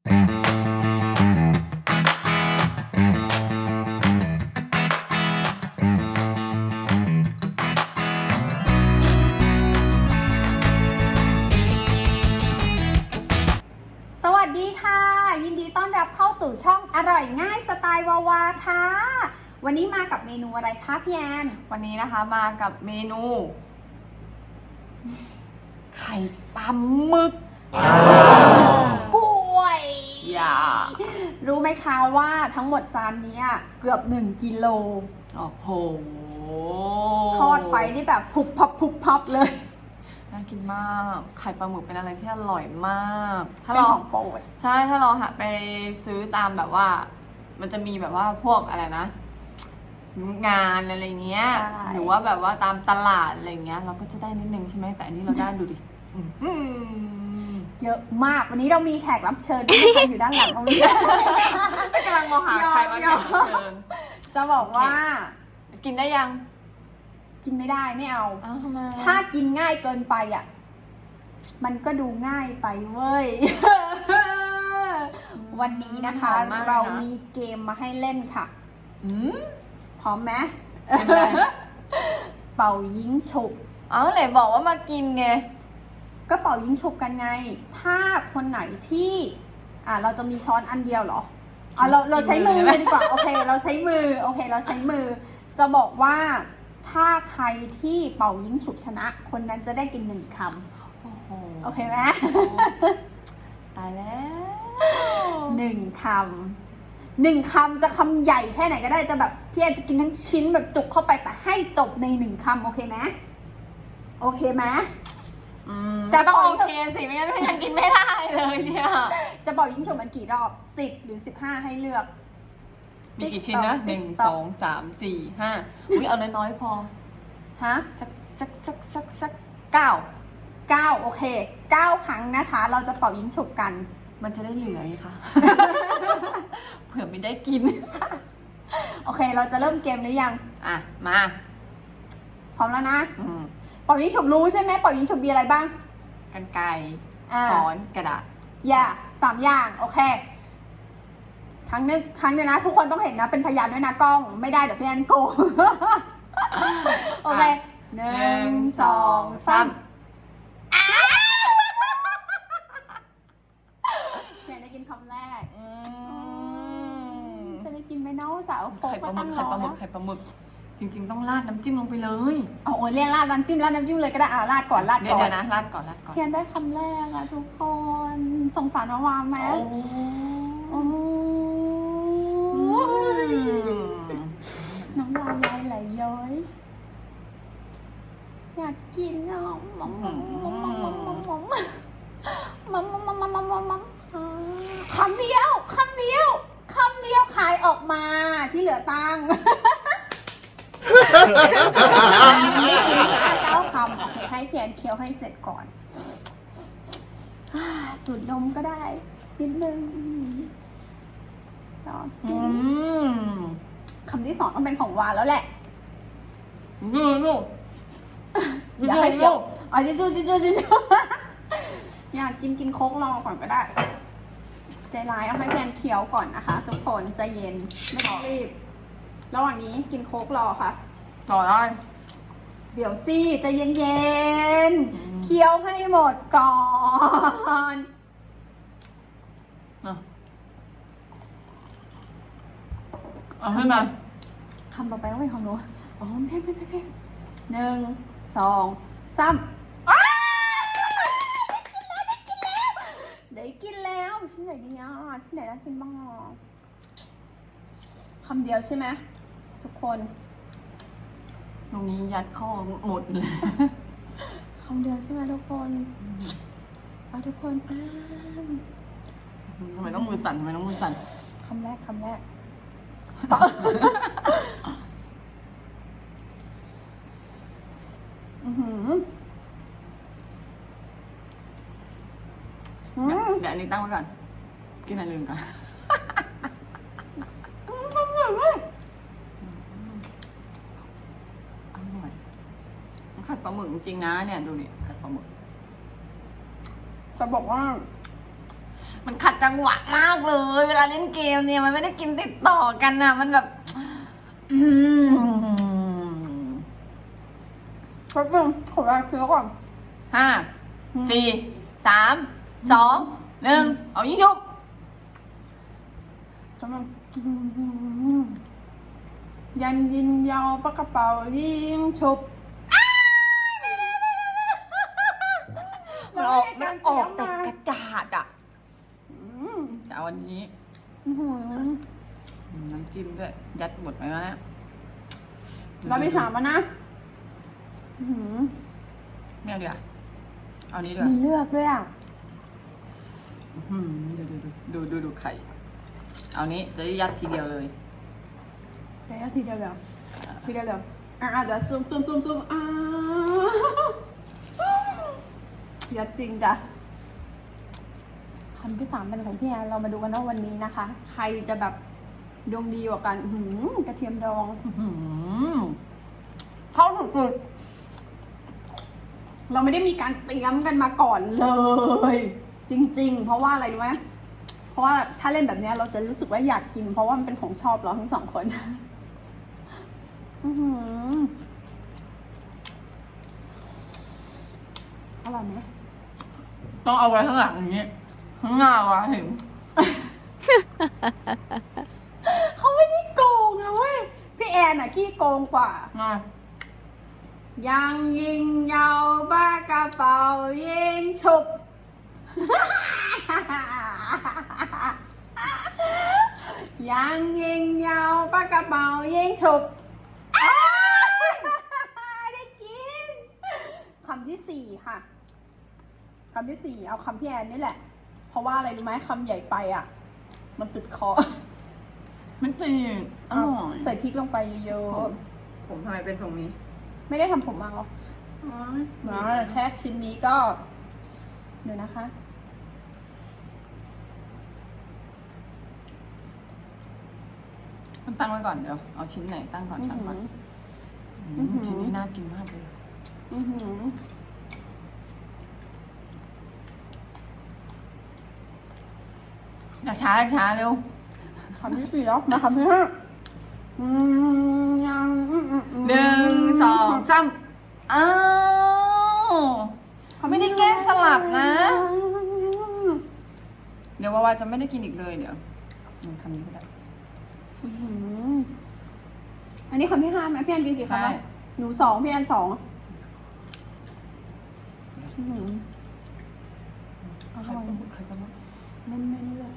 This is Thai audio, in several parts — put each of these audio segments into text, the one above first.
สวัสดีค่ะ ยินดีต้อนรับเข้าสู่ช่องอร่อยง่ายสไตล์วาวาค่ะ วันนี้มากับเมนูอะไรคะพี่แอน วันนี้นะคะมากับเมนู ไข่ปลาหมึกกล้วย อย่ารู้ไหมคะว่าทั้งหมดจานเนี้ยเกือบ 1กิโลโอ้โหทอดไปนี่แบบพุบพับพุบพับเลย น่ากินมาก ไข่ปลาหมึกเป็นอะไรที่อร่อยมาก ถ้าเป็นเราของโปรดใช่ถ้าเราหาไปซื้อตามแบบว่า มันจะมีแบบว่าพวกอะไรนะ งานอะไรเงี้ยใช่หรือว่าแบบว่าตามตลาดอะไรเงี้ย เราก็จะได้นิดนึงใช่ไหมแต่อันนี้เราได้ดูดิอื้อหือ เยอะมาก วันนี้เรามีแขกรับเชิญที่นั่งอยู่ด้านหลังตรงนี้กำลังมองหาใครมายแขอมกรับเชิญจะบอกว่า กินได้ยัง กินไม่ได้ไม่เอาอ้าวทำไมถ้ากินง่ายเกินไปอะ มันก็ดูง่ายไปเว้ย วันนี้นะคะ หอมมกลยเรานะมีเกมมาให้เล่นค่ะ อืมพร้อมไหมเป็นไรเป่ายิงฉุบ เอ้าไหนบอกว่ามากินไง ก็เป่ายิงฉุบกันไง ถ้าคนไหนที่อ่าเราจะมีช้อนอันเดียวเหรออะเราเราใช้มือดีกว่าโอเค เราใช้มือโอเค เราใช้มือ จะบอกว่าถ้าใครที่เป่ายิงฉุบชนะ คนนั้นจะได้กินหนึ่งคโอ้โหำโอเคไหมตายแล้วหนึ่งคำหนึ่งคำจะคำใหญ่แค่ไหนก็ได้จะแบบพี่แอนจะกินทั้งชิ้นแบบจุกเข้าไปแต่ให้จบในหนึ่งคำโอเคไหมโอเคไหมอืม จะต้องปล่อยโอเคสิไม่งั้นพี่ยังกินไม่ได้เลยเนี่ย จะบอกยิ่งชมมันกี่รอบสิบหรือสิบห้าให้เลือก มีกี่ชิ้นนะหติ๊นึ่กงต๊อกสองสามสี่ห้าอุ้ยเอาน้อยๆพอฮะสักสักสักสักสักเก้าเก้าโอเคเก้าครั้งนะคะ เราจะเป่ายิงฉุบกัน มันจะได้เหลือไงคะเผื่อไม่ได้กิน โอเค เราจะเริ่มเกมหรือยัง อะ มา พร้อมแล้วนะอืมเป่ายิงฉุบรู้ใช่ไหมเป่ายิงฉุบมีอะไรบ้างกันไกรอ่าช้อนกระดาษ อย่าสามอย่างโอเค ครั้งนึงครั้งเดียวนะ ทุกคนต้องเห็นนะ เป็นพยานด้วยนะกล้องไม่ได้เดี๋ยวพี่แอนโกงโอเคหนึ่งสองสามพี่แอนจะกินคำแรกอืมจะได้กินไหมเน้องสาวโคกไข่ปก็ลาหมึตั้กงรไข่อปลาหมึแล้กวไข่ปลาหมึก จริง ๆ ต้องราดน้ำจิ้มลงไปเลยเอาโอ้ยเรียนราดน้ำจิ้มราดน้ำจิ้มเลยก็ได้อ่าราดก่อนราดเดี๋ยก่วอนเดี๋ยวนะราดก่อนราดก่อนเพียนได้คำแรกอะทุกคนสงสารมาวามไหมโอ้โอ้น้ำลายยายไหลย้อย อยากกินอะมัมมัมมัมมัมมัมมัมมัมมัมมัมมัมมัมมัมมัมมัมคำเดียวคำเดียวคำเดียวขายออกมาที่เหลือตังค์ เก้าคำโอเคให้เพียนเคี้ยวให้เสร็จก่อนอ่าสูดนมก็ได้นิดนึงรอกิอืนมคำที่สองต้องเป็นของวานแล้วแหละดูลูกอยากให้เคี้ยวอ๋อจิจูจิจูจิจูอยากกินกินโค้กรอก่อนก็ได้ ใจร้ายเอาให้แฟนเคี้ยวก่อนนะคะ ทุกคนใจเย็นไม่ต้องรีบ ระหว่างนี้กินโค้กรอค่ะ ต่อได้ เดี๋ยวสิใจเย็นอืมๆเคี้ยวให้หมดก่อนอะเอาขึ้นมาคำต่อไปต้องเป็นของหนูอ๋อเพ่เพ่เพ่เพ่หนึ่งสองสามอ้าวได้กินแล้วได้กินแล้ว ชิ้นไหนดีอะชิ้นไหนน่ากินบ้างอะคำเดียวใช่ไหมทุกคน ตรงนี้ยัดข้อหมดเลยคำเดียวใช่ไหมทุกคนเอาทุกคนอ้ามทำไมต้องมือสั่นทำไมต้องมือสั่นคำแรกคำแรก อือหืออืเดี๋ยวมเดี๋ยวอันนี้ตั้งไว้ก่อนกินอะไรลืมก่อนอร่อยไข่ปลาหมึกจริงๆนะเนี่ยดูนี่ไข่ปลาหมึก จะบอกว่า มันขัดจังหวะมากเลย เวลาเล่นเกมเนี่ยมันไม่ได้กินติดต่อกันนะมันแบบอืมแป๊บนึงขอเวลาเคี้ยวก่อนห้าสี่สามสองหนึ่งเอายิงชุบแป๊บนึงยันยินยาวปากกระเป๋ายิงฉุบ มันออกมันออกแต่เราไม่กได้ระการเตรียมมาดาษอะอืมแต่เอาวันนี้อื้อหือน้ำจิ้มด้วย ยัดหมดไหมวะเนี่ยเราไม่ถามมานะอื้อหือไม่เอาดีกว่าเอานี้ดีกว่ามีเลือกด้วยอะอื้อหือดูดูดูดูดูดูไข่ เอานี้จะได้ยัดทีเดียวเลยเดี๋ยวทีเดียวเดี๋ยวทีเดียวเดี๋ยวอะอะเดี๋ยวซูมซูมซูมซูมอ่า ยัดจริงจ้ะคำที่สามเป็นของพี่แอนเรามาดูกันว่าวันนี้นะคะ ใครจะแบบดวงดีกว่ากันหือกระเทียมดองหือเข้าสุดเราไม่ได้มีการเตรียมกันมาก่อนเลย จริง ๆ เพราะว่าอะไรรู้ไหมเพราะว่าถ้าเล่นแบบเนี้ยเราจะรู้สึกว่าอยากกิน เพราะว่ามันเป็นของชอบเราทั้งสองคนอือหืออร่อยไหม ต้องเอาไว้ข้างหลังอย่างนี้ ข้างหน้าวะเห็นเขาไม่ได้โกงนะเว้ย พี่แอนอะขี้โกงกว่าง่ายยังยิงยาวบ้ากระเป๋ายิงฉุบ ยังยิงยาวปากกระเป๋ายิงฉุบอ้าวได้กินคำที่สี่ค่ะ คำที่สี่เอาคำพี่แอนนี่แหละ เพราะว่าอะไรรู้ไหมคำใหญ่ไปอะ มันติดคอมันตีอร่อยใส่พริกลงไปเยอะผมทำไมเป็นตรงนี้ๆไม่ได้ทำผมมาหรอมาแค่ชิ้นนี้ก็ เดี๋ยวนะคะ มันตั้งไว้ก่อนเดี๋ยว เอาชิ้นไหนตั้งก่อนอื้อตั้งหืก่อนออืมอื้อหือชิ้นนี้น่ากินมากเลย อื้อหือ อยากช้าอยากช้าเร็วคำที่สี่แล้วมาคำที่ห้าอืมยังอืมอืมอืมหนึ่งสองสามอ้าวเขาไม่ได้แกล้งสลับนะ เดี๋ยววาวาจะไม่ได้กินอีกเลยเดี๋ยวอืมคำนี้ก็ได้อื้อหืออันนี้คำที่ห้าไหมพี่แอนกินกี่คำใช่แล้วหนูสองพี่แอนสองอื้อหืออใครร่อยก็พูดใครก็พูดเน้นๆเลย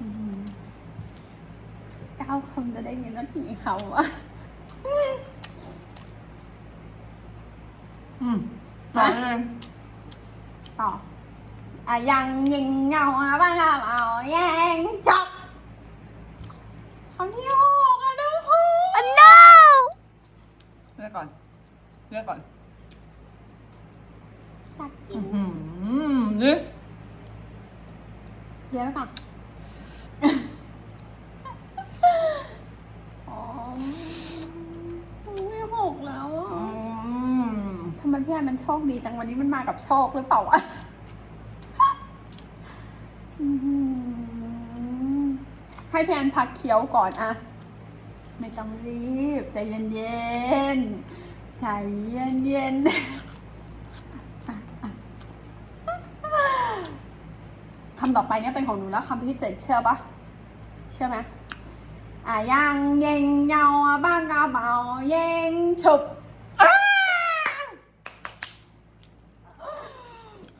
อื้อหือเก้าคำจะได้ยินสักกี่คำวะอืมต่อได้เลยต่ออะยังยิงเงาอะบ้างอะเอาแย่งจับคำที่หกอะทุกคน no เลือกก่อน เลือกก่อนอยากกิอืนมนี่เดี๋ยวก่อนอ๋อไม่หกแล้วอะ อืม ทำไมพี่แอนมันโชคดีจังวันนี้มันมากับโชคหรือเปล่าวะให้แอนพักเคี้ยวก่อนอะไม่ต้องรีบ ใจเย็นๆใจเย็นๆคำต่อไปเนี่ยเป็นของหนูแล้วคำที่เจ็ดเชื่อปะเชื่อไหมอะยังเย็งเยาบ้างกระเบาเย็งฉุบ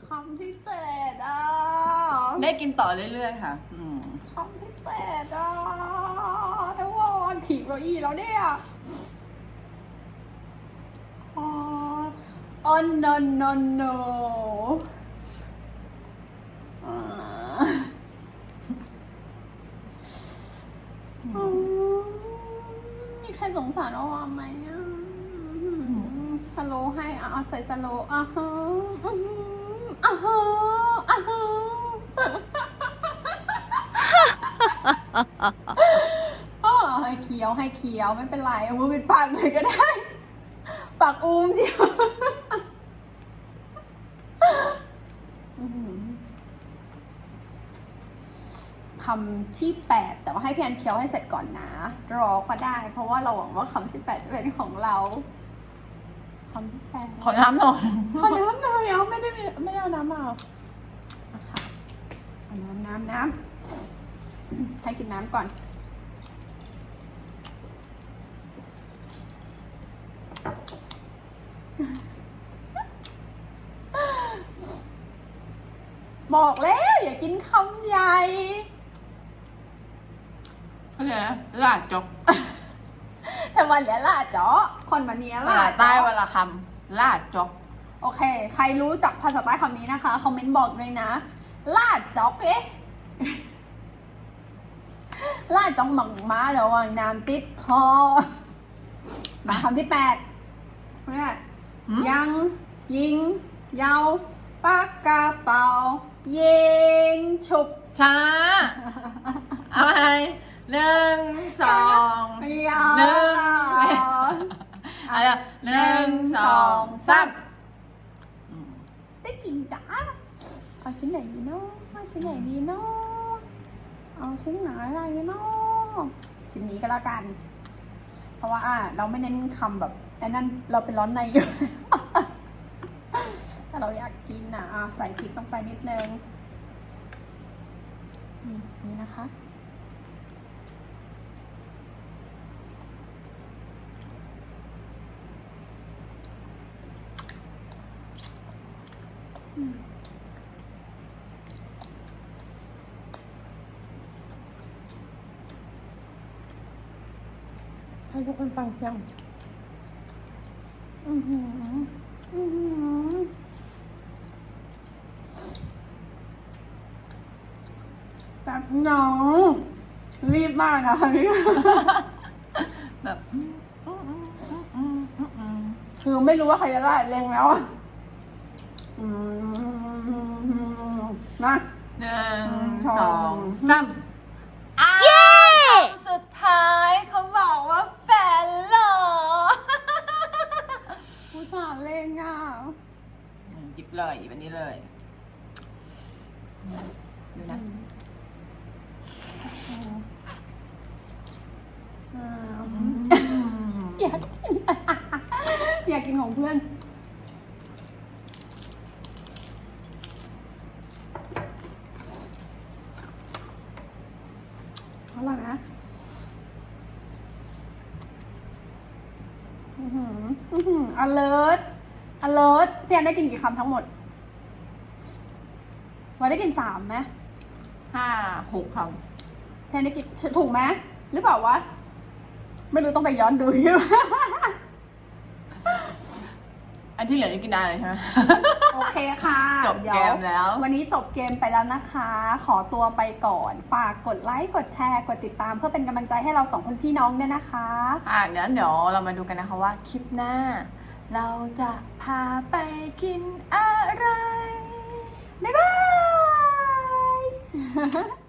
คำที่เจ็ดอะ ได้ กินต่อเรื่อยๆค่ะ อืมคำที่เจ็ดอะทุกคนถีบเก้าอี้แล้วเนี่ยอ๋อ oh no no no อ่าอืมมีใครสงสารเอาวาไหมอะสโลว์ให้อะเอาใส่สโลว์อะฮะอื้อหืออะ ให้เคี้ยวให้เคี้ยวไม่เป็นไรเอามือปิดปากหน่อยก็ได้ ปากอุ้มสิคำที่แปดแต่ว่าให้พี่แอนเคี้ยวให้เสร็จก่อนนะ รอก็ได้ เพราะว่าเราหวังว่าคำที่แปดจะเป็นของเราคำที่แปดขอน้ำหน่อย ขอน้ำหน่อยเอาไม่ได้ไม่เอาน้ำมาค่ะเอาน้ำน้ำน้ำ ให้กินน้ำก่อน บอกแล้วอย่ากินคำใหญ่เขาเรียกอะไรลาดจกแต่วันเหลียล่ะเจาะคนวันนี้ภาล่ะษาใต้เจาะเวลาคำลาดจกโอเค ใครรู้จักภาษาใต้คำนี้นะคะ คอมเมนต์บอกเลยนะลาดจ๊อกเอ๊ะ ลาดจ๊อกหมังม้าระหว่างน้ำติดคอมาคำที่แปดเรียกหืมยัง ยิง เยาปากกระเป๋าเยิงฉุบช้า เอาไปหนึ่งสองเยาหนึ่งอะไรอะหนึ่งสองสามอืมได้กินจ้าเอาชิ้นไหนดีเนาะเอาชิ้นไหนดีเนาะ เอาชิ้นไหนอะไรเนาะชิ้นนี้ก็แล้วกัน เพราะว่าอ่าเราไม่เน้นคำแบบไอ้นั่นเราเป็นร้อนในอยู่ถ้าเราอยากกินนะอะใส่พริกลงไปนิดนึงนี่นะคะ ทุกคนฟังเสียงอือหืออือหือแบบน้องรีบมากนะคะนี่แบบคือไม่รู้ว่าใครจะได้เร่งแล้วอะนะหนึ่งสองสามอ้าวสุดท้ายเขาบอกว่าแฟนเหรอ ผู้สาวเร่งอะ อืมหยิบเลยหยิบอันนี้เลยดูนะ อ่า อืม อยากกิน อยากกินของเพื่อน อร่อยนะอือหืออือหือ alert alert พี่แอนได้กินกี่คำทั้งหมด วันได้กินสามไหมห้าหกคพี่แอนได้กินถูกไหมหรือเปล่าวะไม่รู้ต้องไปย้อนดูใช่ไหมำ อันที่เหลือจะกินได้เลยใช่ไหม โอเคค่ะจบเกมแล้ว เดี๋ยวันนี้จบเกมไปแล้วนะคะ ขอตัวไปก่อน ฝากกดไลค์ กดแชร์ กดติดตาม เพื่อเป็นกำลังใจให้เราสองคนพี่น้องด้วยนะคะ อะเดี๋ยวเดี๋ยวเรามาดูกันนะคะว่าคลิปหน้า เราจะพาไปกินอะไร บ๊ายบาย